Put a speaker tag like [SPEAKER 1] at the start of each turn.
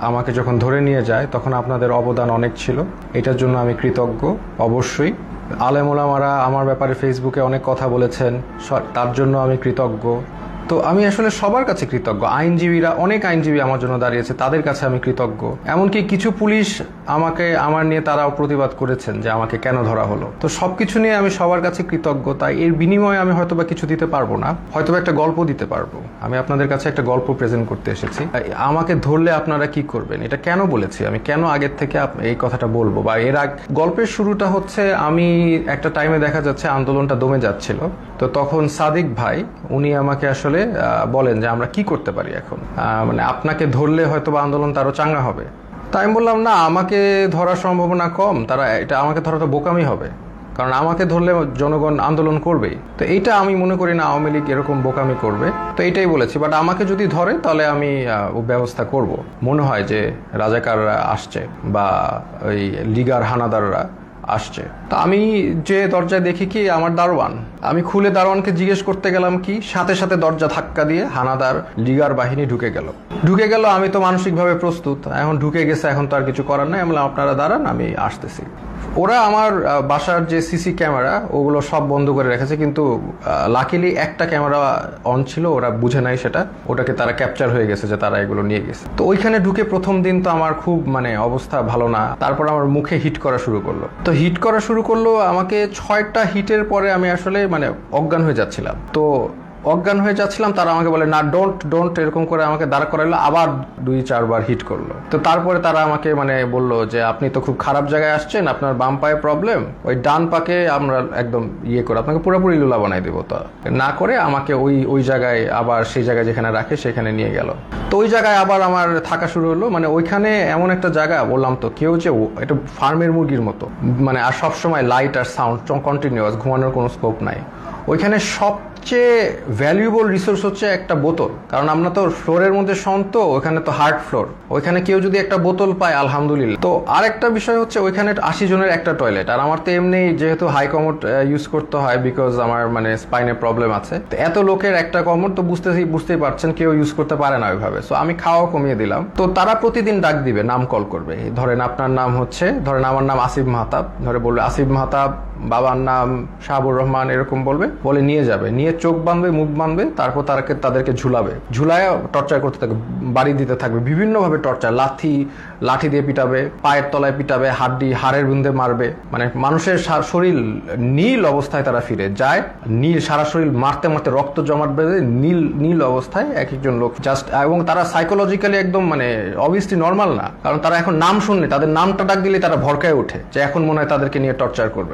[SPEAKER 1] আমাকে যখন ধরে নিয়ে যায়, তখন আপনাদের অবদান অনেক ছিল। এটার জন্য আমি কৃতজ্ঞ। অবশ্যই আলেমোলামারা আমার ব্যাপারে ফেসবুকে অনেক কথা বলেছেন। তার জন্য আমি কৃতজ্ঞ। তো আমি আসলে সবার কাছে কৃতজ্ঞ। আইনজীবীরা, অনেক আইনজীবী আমার জন্য দাঁড়িয়েছে, তাদের কাছে আমি কৃতজ্ঞ। এমনকি কিছু পুলিশ আমাকে, আমার নিয়ে তারাও প্রতিবাদ করেছেন যে আমাকে কেন ধরা হলো। তো সবকিছু নিয়ে আমি সবার কাছে কৃতজ্ঞ, তাই এর বিনিময়ে আমি হয়তো বা কিছু দিতে পারব না, হয়তোবা একটা গল্প দিতে পারব। আমি আপনাদের কাছে একটা গল্প প্রেজেন্ট করতে এসেছি। আমাকে ধরলে আপনারা কি করবেন? এটা কেন বলেছি? আমি কেন আগের থেকে এই কথাটা বলব? বা এর আগ গল্পের শুরুটা হচ্ছে, আমি একটা টাইমে দেখা যাচ্ছে আন্দোলনটা দমে যাচ্ছিল। তো তখন সাদিক ভাই, উনি আমাকে আসলে আহ, বলেন যে আমরা কি করতে পারি এখন? মানে আপনাকে ধরলে হয়তো বা আন্দোলন তারও চাঙ্গা হবে। তাই আমি বললাম না আমাকে ধরার সম্ভাবনা কম। তারা এটা আমাকে ধরা তো বোকামি হবে। কারণ আমাকে ধরলে জনগণ আন্দোলন করবেই। তো এইটা আমি মনে করি না আওয়ামী লীগ এরকম বোকামি করবে। তো এটাই বলেছি। বাট আমাকে যদি ধরে তাহলে আমি ব্যবস্থা করব। মনে হয় যে রাজাকাররা আসছে বা ওই লিগার হানাদাররা আসছে। তা আমি যে দরজায় দেখি কি আমার দারোয়ান? আমি খুলে দারোয়ানকে জিজ্ঞেস করতে গেলাম কি, সাথে সাথে দরজা ধাক্কা দিয়ে হানাদার লিগার বাহিনী ঢুকে গেল। ঢুকে গেল, আমি তো মানসিকভাবে প্রস্তুত। এখন ঢুকে গেছে, এখন তো আর কিছু করার নাই। আমি আপনারা দাঁড়ান, আমি আসতেছি। ওরা আমার বাসার যে সিসি ক্যামেরা, ওগুলো সব বন্ধ করে রেখেছে, কিন্তু লাকিলি একটা ক্যামেরা অন ছিল, ওরা বুঝে নাই সেটা। ওটাকে তারা ক্যাপচার হয়ে গেছে যে তারা এগুলো নিয়ে গেছে। তো ওইখানে ঢুকে প্রথম দিন তো আমার খুব মানে অবস্থা ভালো না। তারপর আমার মুখে হিট করা শুরু করল। তো হিট করা শুরু করল, আমাকে ছয়টা হিটের পরে আমি আসলে মানে অজ্ঞান হয়ে যাচ্ছিলাম। তো অজ্ঞান হয়ে যাচ্ছিলাম, তারা আমাকে বলে, না ডোন্ট ডোন্ট এরকম করে আমাকে দাঁড় করাইলো, আবার দুই, চারবার হিট করল। তো তারপরে তারা আমাকে মানে বলল যে, আপনি তো খুব খারাপ জায়গায় আসছেন, আপনার বাম পায়ে প্রবলেম ওই ডান পাকে আমরা একদম ইয়ে করে, আপনাকে পুরোপুরি লুলা বানাই দেবো তো। না করে আমাকে ওই ওই জায়গায়, আবার সেই জায়গায় যেখানে রাখে, সেখানে নিয়ে গেল। তো ওই জায়গায় আবার আমার থাকা শুরু হলো মানে ওইখানে এমন একটা জায়গা, বললাম তো, কেউ যে এটা ফার্মের মুরগির মতো মানে আর সবসময় লাইট আর সাউন্ড কন্টিনিউয়াস ঘুমানোর কোনো স্কোপ নাই। ওইখানে সবচেয়ে ভ্যালুয়েবল রিসোর্স হচ্ছে একটা বোতল। কারণ আমরা তো ফ্লোরের মধ্যে শন তো ওখানে তো হার্ড ফ্লোর ওইখানে কেউ যদি একটা বোতল পায়, আলহামদুলিল্লাহ। তো আরেকটা বিষয় হচ্ছে ওইখানে আশি জনের একটা টয়লেট আর আমার তো এমনি যেহেতু হাই কমোড ইউজ করতে হয় বিকজ আমার মানে স্পাইনে প্রবলেম আছে। তো এত লোকের একটা কমোড তো বুঝতে বুঝতেই পারছেন, কেউ ইউজ করতে পারে না ওইভাবে। সো আমি খাওয়া কমিয়ে দিলাম। তো তারা প্রতিদিন ডাক দিবে, নাম কল করবে। ধরেন আপনার নাম হচ্ছে, ধরেন আমার নাম আসিফ মাহতাব। ধরে বলবে, আসিফ মাহতাব বাবার নাম শাহাবুর রহমান এরকম বলবে, বলে নিয়ে যাবে। নিয়ে চোখ বাঁধবে, মুখ বাঁধবে, তারপর তারাকে, তাদেরকে ঝুলাবে। ঝুলায় টর্চার করতে থাকবে বাড়ি দিতে থাকবে। বিভিন্নভাবে টর্চার লাথি, লাঠি দিয়ে পিটাবে, পায়ের তলায় পিটাবে, হাড্ডি, হাড়ের বুন্দে মারবে। মানে মানুষের শরীর নীল অবস্থায় তারা ফিরে যায়। নীল, সারা শরীর মারতে মারতে রক্ত জমাট বেঁধে নীল নীল অবস্থায় এক একজন লোক জাস্ট এবং তারা সাইকোলজিক্যালি একদম মানে অবভিয়াসলি নর্মাল না। কারণ তারা এখন নাম শুনলে, তাদের নামটা ডাক দিলে তারা ভরকায় ওঠে যে এখন মনে হয় তাদেরকে নিয়ে টর্চার করবে।